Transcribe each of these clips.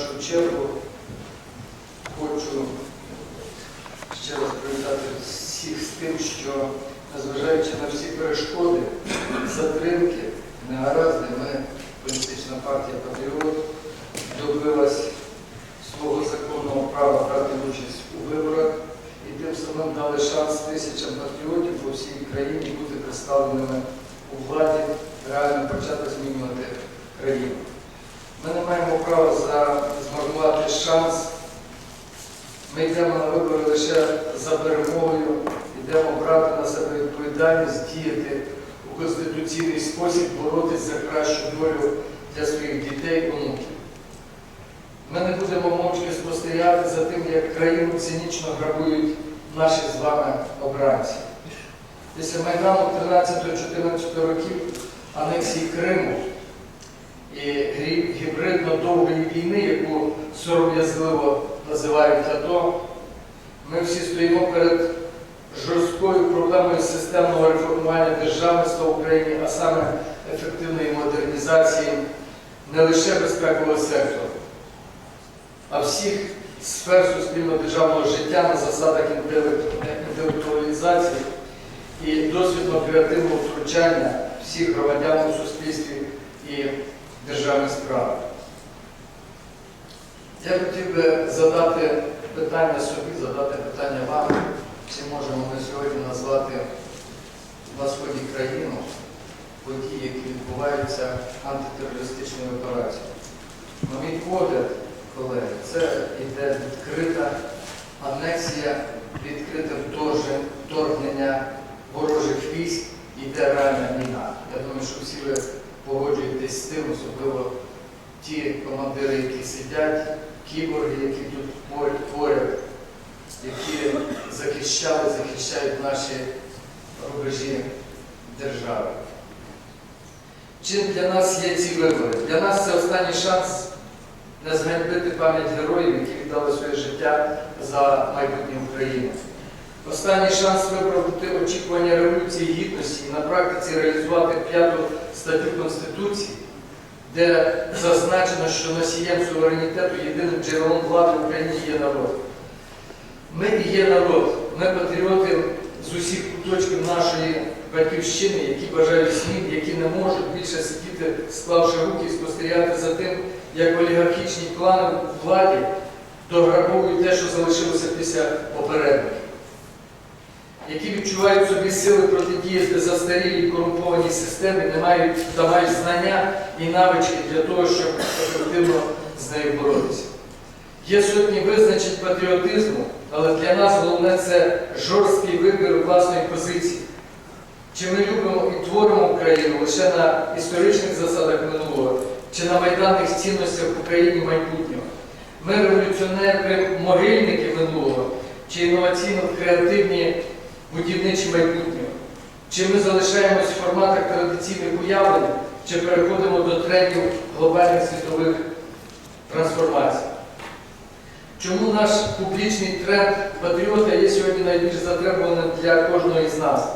першу чергу хочу ще раз привітати всіх з тим, що незважаючи на всі перешкоди, затримки, негаразди, ми, політична партія Патріот, добилась свого законного права брати участь у виборах і тим самим дали шанс тисячам патріотів по всій країні бути представленими у владі, реально почати змінювати країну. Ми не маємо права змарнувати шанс. Ми йдемо на вибори лише за перемогою, йдемо брати на себе відповідальність, діяти у конституційний спосіб, боротися за кращу долю для своїх дітей, онуків. Ми не будемо мовчки спостерігати за тим, як країну цинічно грабують наші з вами обранці. Після Майдану 13-14 років анексії Криму і гібридно довгої війни, яку сором'язливо називають АТО, ми всі стоїмо перед жорсткою проблемою системного реформування державництва в Україні, а саме ефективної модернізації не лише безпекового сектору, а всіх сфер суспільно-державного життя на засадах інтелектуалізації і досвідно-креативного втручання всіх громадян у суспільстві і державні справи. Я хотів би задати питання собі, задати питання вам, чи можемо ми сьогодні назвати на сході країну події, які відбуваються антитерористичною операцією. На мій погляд, колеги, це йде відкрита анексія, відкрите вторгнення ворожих військ, йде реальна війна. Я думаю, що всі ви погоджуєтесь з тим, особливо ті командири, які сидять, кіборги, які тут поряд, які захищали, захищають наші рубежі держави. Чим для нас є ці вибори? Для нас це останній шанс не зганьбити пам'ять героїв, які віддали своє життя за майбутнє України. Останній шанс виправдати очікування революції гідності і на практиці реалізувати п'яту статтю Конституції, де зазначено, що носієм суверенітету єдиним джерелом влади в Україні є народ. Ми і є народ, ми патріоти з усіх куточків нашої батьківщини, які бажають змін, які не можуть більше сидіти, склавши руки і спостерігати за тим, як олігархічні клани в владі дограбовують те, що залишилося після попередників які відчувають собі сили протидіяти застарілій корумпованій системі, не мають та мають знання і навички для того, щоб ефективно з нею боротися. Є сотні визначень патріотизму, але для нас головне це жорсткий вибір власної позиції. Чи ми любимо і творимо Україну лише на історичних засадах минулого, чи на майданних цінностях України майбутнього? Ми революціонери, могильники минулого, чи інноваційно-креативні будівничі майбутнього? Чи ми залишаємось в форматах традиційних уявлень, чи переходимо до трендів глобальних світових трансформацій? Чому наш публічний тренд патріота є сьогодні найбільш затребуваним для кожного із нас?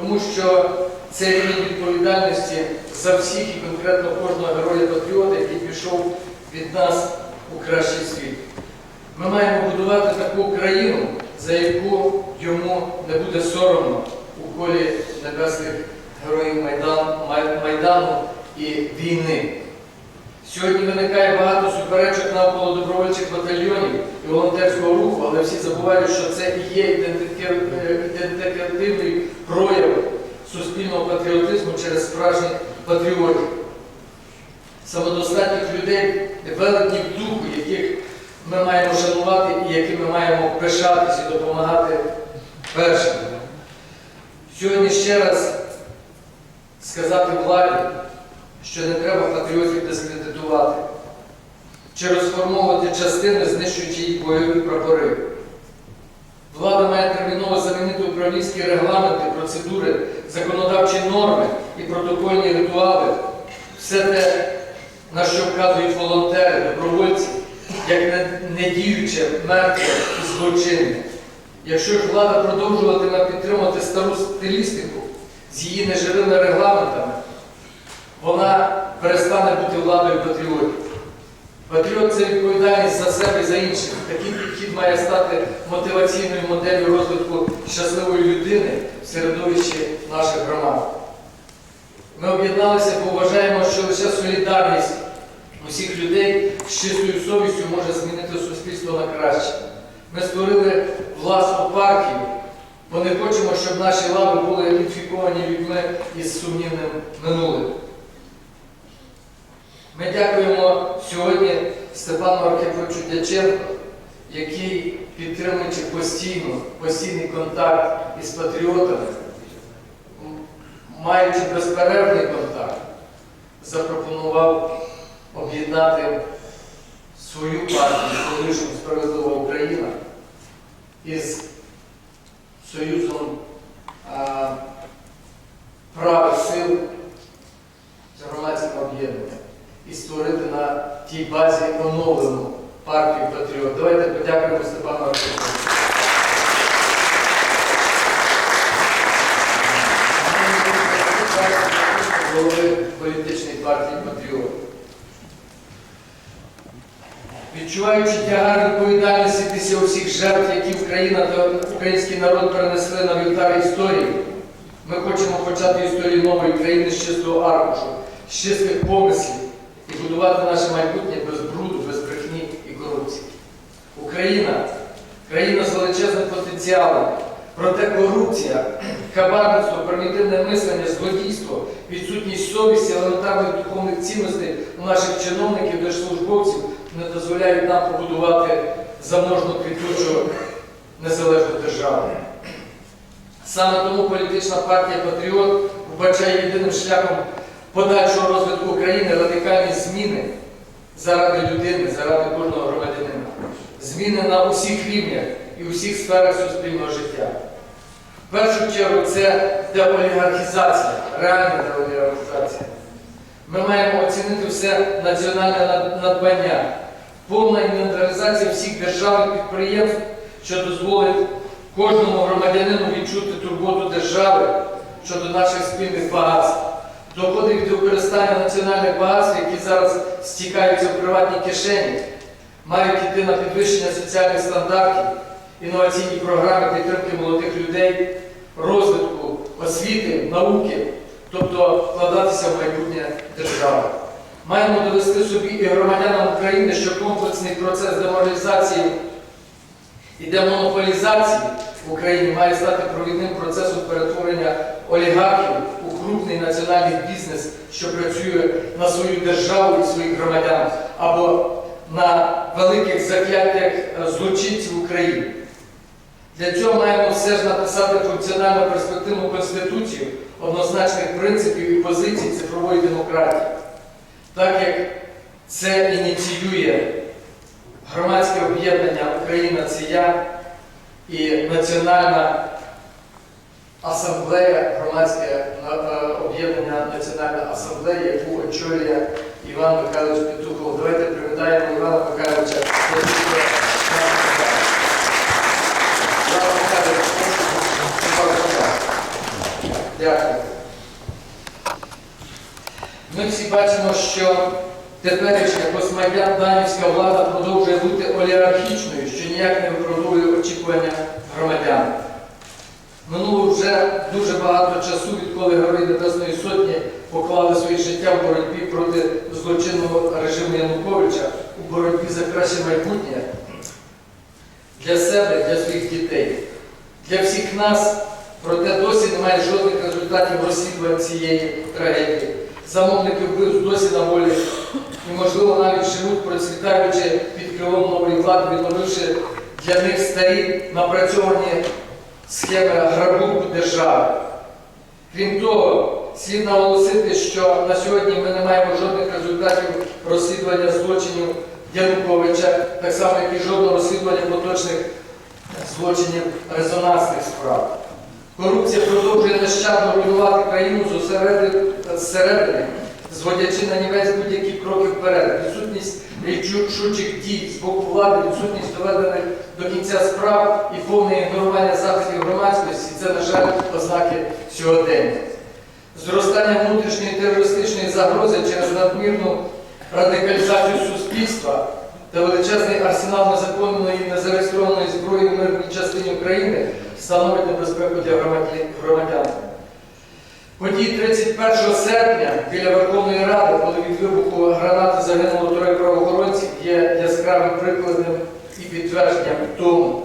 Тому що це рівень відповідальності за всіх і конкретно кожного героя-патріота, який пішов від нас у кращий світ. Ми маємо будувати таку країну, за яку йому не буде соромно у колі небесних героїв Майдан, Майдану і війни. Сьогодні виникає багато суперечок навколо добровольчих батальйонів і волонтерського руху, але всі забувають, що це і є ідентифі- ідентифікативний прояв суспільного патріотизму через справжніх патріотів. Самодостатніх людей, велетнів духу, яких ми маємо шанувати і якими маємо пишатися і допомагати першим. Сьогодні ще раз сказати владі, що не треба патріотів дискредитувати чи розформовувати частини, знищуючи їх бойові прапори. Влада має терміново замінити управлінські регламенти, процедури, законодавчі норми і протокольні ритуали. Все те, на що вказують волонтери, добровольці, як не- недіюче, мертве і злочинне. Якщо ж влада продовжуватиме підтримувати стару стилістику з її неживими регламентами, вона перестане бути владою патріотів. Патріот це відповідальність за себе і за інших. Такий підхід має стати мотиваційною моделлю розвитку щасливої людини в середовищі наших громад. Ми об'єдналися, бо вважаємо, що лише солідарність усіх людей з чистою совістю може змінити суспільство на краще. Ми створили власну партію, бо не хочемо, щоб наші лави були інфіковані людьми із сумнівним минулим. Ми дякуємо сьогодні Степану Архиповичу Дяченко, який, підтримуючи постійно, постійний контакт із патріотами, маючи безперервний контакт, запропонував об'єднати свою партію колишню справедлива Україна із Союзом а, правих сил з громадським об'єднанням і створити на тій базі оновлену партію Патріот. Давайте подякуємо Степану Архиповичу. Голови політичної партії Патріот. Відчуваючи тягар відповідальності після усіх жертв, які Україна та український народ перенесли на вівтар історії, ми хочемо почати історію нової країни з чистого аркушу, з чистих помислів і будувати наше майбутнє без бруду, без брехні і корупції. Україна країна з величезним потенціалом. Проте корупція, хабарництво, примітивне мислення, злодійство, відсутність совісті, елементарних духовних цінностей у наших чиновників, держслужбовців не дозволяють нам побудувати заможну квітучу незалежну державу. Саме тому політична партія Патріот вбачає єдиним шляхом подальшого розвитку України радикальні зміни заради людини, заради кожного громадянина. Зміни на усіх рівнях і усіх сферах суспільного життя. В першу чергу це деолігархізація, реальна деолігархізація. Ми маємо оцінити все національне надбання, повна інвентаризація всіх державних підприємств, що дозволить кожному громадянину відчути турботу держави щодо наших спільних багатств. Доходи від використання національних багатств, які зараз стікаються в приватні кишені, мають йти на підвищення соціальних стандартів, інноваційні програми підтримки молодих людей, розвитку освіти, науки, тобто вкладатися в майбутнє держави. Маємо довести собі і громадянам України, що комплексний процес деморалізації і демонополізації в Україні має стати провідним процесом перетворення олігархів у крупний національний бізнес, що працює на свою державу і своїх громадян, або на великих закляттях злочинців України. Для цього маємо все ж написати функціональну перспективну конституцію однозначних принципів і позицій цифрової демократії, так як це ініціює громадське об'єднання Україна це я і Національна асамблея, громадське е, об'єднання Національна асамблея, яку очолює Іван Михайлович Петухов. Давайте привітаємо Івана Михайловича. Дякую. Ми всі бачимо, що теперішня постмайданівська влада продовжує бути олігархічною, що ніяк не виправдовує очікування громадян. Минуло вже дуже багато часу, відколи Герої Небесної Сотні поклали своє життя в боротьбі проти злочинного режиму Януковича у боротьбі за краще майбутнє для себе, для своїх дітей, для всіх нас, проте досі немає жодних результатів розслідувань цієї трагедії. Замовники вбивств досі на волі і, навіть живуть, процвітаючи під крилом нової влади, відновивши для них старі напрацьовані схеми грабунку держави. Крім того, слід наголосити, що на сьогодні ми не маємо жодних результатів розслідування злочинів Януковича, так само, як і жодного розслідування поточних злочинів резонансних справ. Корупція продовжує нещадно руйнувати країну зсередини, зводячи на нівець будь-які кроки вперед. Відсутність рішучих дій з боку влади, відсутність доведених до кінця справ і повне ігнорування заходів громадськості це, на жаль, ознаки сьогодення. Зростання внутрішньої терористичної загрози через надмірну радикалізацію суспільства та величезний арсенал незаконної і незареєстрованої зброї в мирній частині України становить небезпеку для громадян-. Події 31 серпня біля Верховної Ради, коли від вибуху гранати загинуло троє правоохоронців, є яскравим прикладом і підтвердженням тому.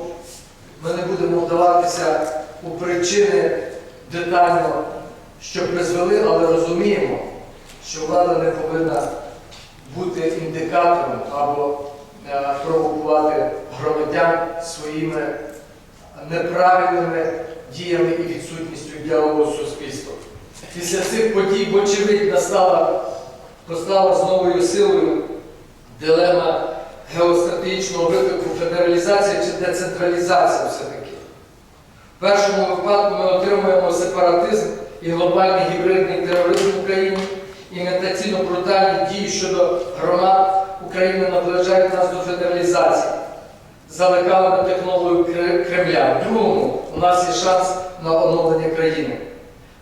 Ми не будемо вдаватися у причини детально, що призвели, але розуміємо, що влада не повинна бути індикатором або е, провокувати громадян своїми неправильними діями і відсутністю діалогу з суспільством. Після цих подій, вочевидь, постала з новою силою дилема геостратегічного виклику федералізація чи децентралізація все-таки. В першому випадку ми отримуємо сепаратизм і глобальний гібридний тероризм в Україні, імітаційно брутальні дії щодо громад України наближають нас до федералізації за лекалами технологію Кремля. В другому у нас є шанс на оновлення країни.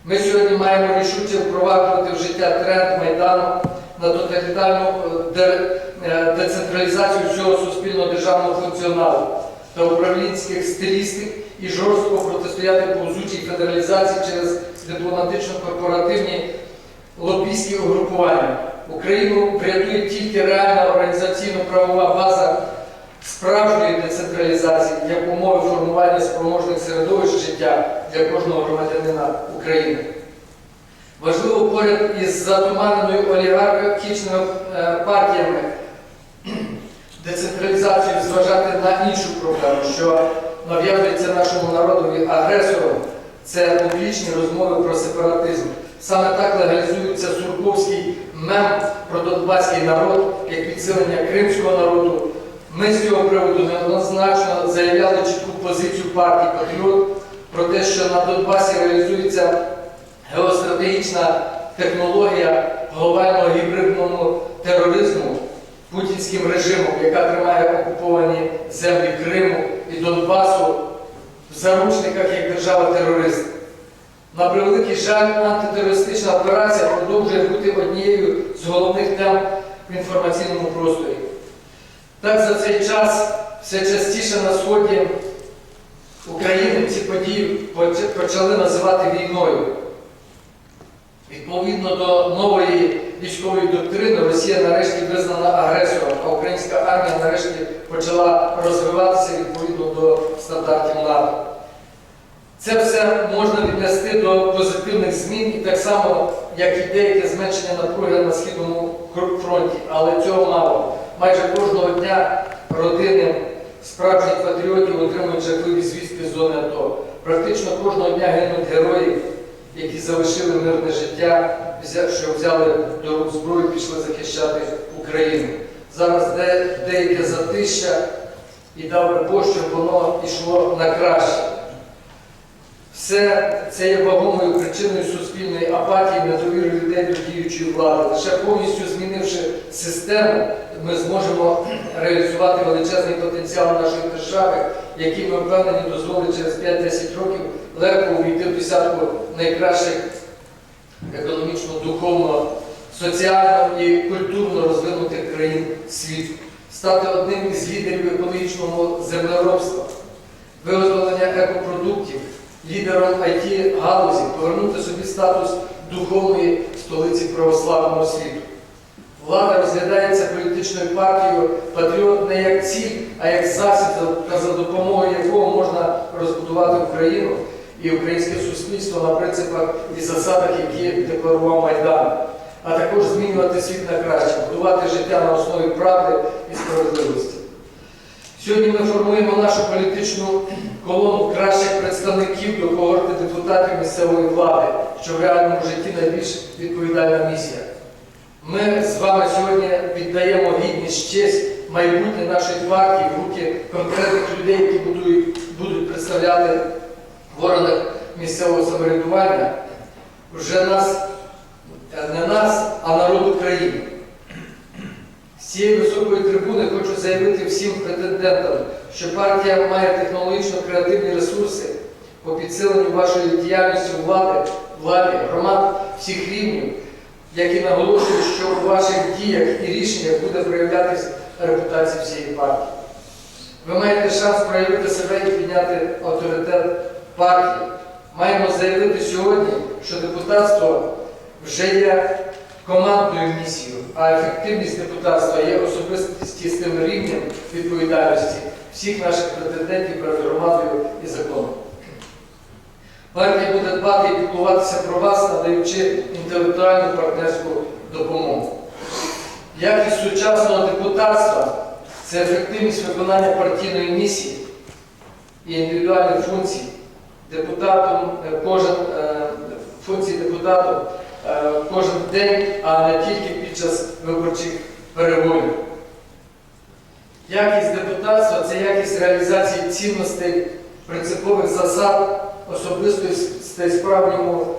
Ми сьогодні маємо рішуче впроваджувати в життя тренд Майдану на тоталітарну е, е, децентралізацію всього суспільного державного функціоналу та управлінських стилістик і жорстко протистояти повзучій федералізації через дипломатично-корпоративні лобійські угрупування. Україну врятує тільки реальна організаційно-правова база справжньої децентралізації як умови формування спроможних середовищ життя для кожного громадянина України. Важливо поряд із затуманеною олігархічними е, партіями децентралізацію зважати на іншу проблему, що нав'язується нашому народові агресором, це публічні розмови про сепаратизм. Саме так легалізується сурковський мем про донбаський народ як підсилення кримського народу. Ми з цього приводу неоднозначно заявляли чітку позицію партії Патріот про те, що на Донбасі реалізується геостратегічна технологія глобального гібридного тероризму путінським режимом, яка тримає окуповані землі Криму і Донбасу в заручниках як держава-терорист. На превеликий жаль, антитерористична операція продовжує бути однією з головних тем в інформаційному просторі. Так за цей час все частіше на сході України ці події почали називати війною. Відповідно до нової військової доктрини, Росія нарешті визнана агресором, а українська армія нарешті почала розвиватися відповідно до стандартів НАТО. Це все можна віднести до позитивних змін і так само, як і деяке зменшення напруги на східному фронті. Але цього мало. Майже кожного дня родини справжніх патріотів отримують жахливі звістки з зони АТО. Практично кожного дня гинуть герої, які залишили мирне життя, що взяли до рук зброю і пішли захищати Україну. Зараз де, деяке затища і дав Бог, щоб воно йшло на краще. Все це є вагомою причиною суспільної апатії, недовіри людей до діючої влади. Лише повністю змінивши систему, ми зможемо реалізувати величезний потенціал нашої держави, який ми впевнені дозволить через 5-10 років легко увійти в десятку найкращих економічно, духовно, соціально і культурно розвинутих країн світу, стати одним із лідерів екологічного землеробства, виготовлення екопродуктів, лідером it галузі, повернути собі статус духовної столиці православного світу. Влада розглядається політичною партією патріот не як ціль, а як засіб, за- допомогою якого можна розбудувати Україну і українське суспільство на принципах і засадах, які декларував Майдан, а також змінювати світ на краще, будувати життя на основі правди і справедливості. Сьогодні ми формуємо нашу політичну колону кращих представників до когорти депутатів місцевої влади, що в реальному житті найбільш відповідальна місія. Ми з вами сьогодні віддаємо гідність, честь майбутнє нашої партії в руки конкретних людей, які будуть, представляти в органах місцевого самоврядування вже нас, е, не нас, а народ України. З цієї високої трибуни хочу заявити всім претендентам, що партія має технологічно-креативні ресурси по підсиленню вашої діяльності влади, влади, громад всіх рівнів, як і наголошую, що у ваших діях і рішеннях буде проявлятися репутація всієї партії. Ви маєте шанс проявити себе і підняти авторитет партії. Маємо заявити сьогодні, що депутатство вже є командною місією, а ефективність депутатства є особистістим рівнем відповідальності всіх наших претендентів перед громадою і законом. Партія буде дбати і піклуватися про вас, надаючи інтелектуальну партнерську допомогу. Якість сучасного депутатства це ефективність виконання партійної місії і індивідуальних функцій. Депутатом е, кожен е, функції депутату е, кожен день, а не тільки під час виборчих перегонів. Якість депутатства це якість реалізації цінностей, принципових засад, особистостей справжньому,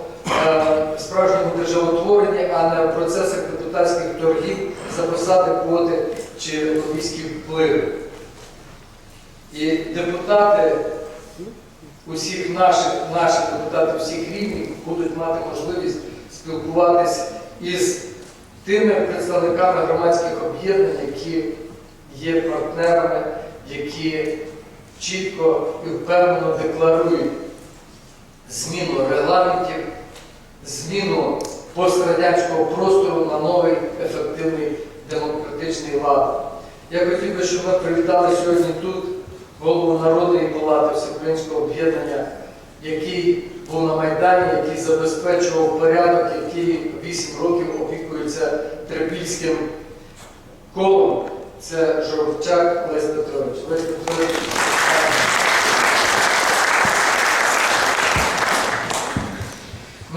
е, справжньому державотворенні, а не в процесах депутатських торгів за посади, квоти чи лобійські впливи. І депутати усіх наших, наших депутатів всіх рівнів будуть мати можливість спілкуватися із тими представниками громадських об'єднань, які є партнерами, які чітко і впевнено декларують зміну регламентів, зміну пострадянського простору на новий ефективний демократичний лад. Я хотів би, щоб ми привітали сьогодні тут голову Народної палати Всеукраїнського об'єднання, який був на Майдані, який забезпечував порядок, який 8 років опікується трипільським колом. Це Жовчак Лесь Петрович. Лесь Петрович.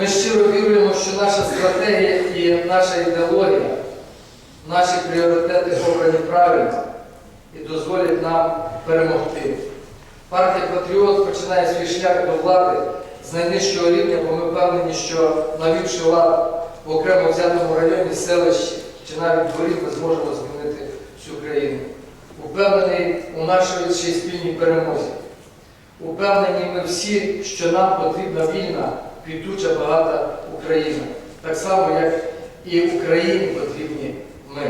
Ми щиро віруємо, що наша стратегія і наша ідеологія, наші пріоритети обрані правильно і дозволять нам перемогти. Партія Патріот починає свій шлях до влади з найнижчого рівня, бо ми впевнені, що навівши лад в окремо взятому районі, селищі чи навіть дворі, ми зможемо змінити всю країну. Упевнений у нашій спільній перемозі. Упевнені ми всі, що нам потрібна вільна, квітуча, багата Україна. Так само, як і Україні потрібні ми.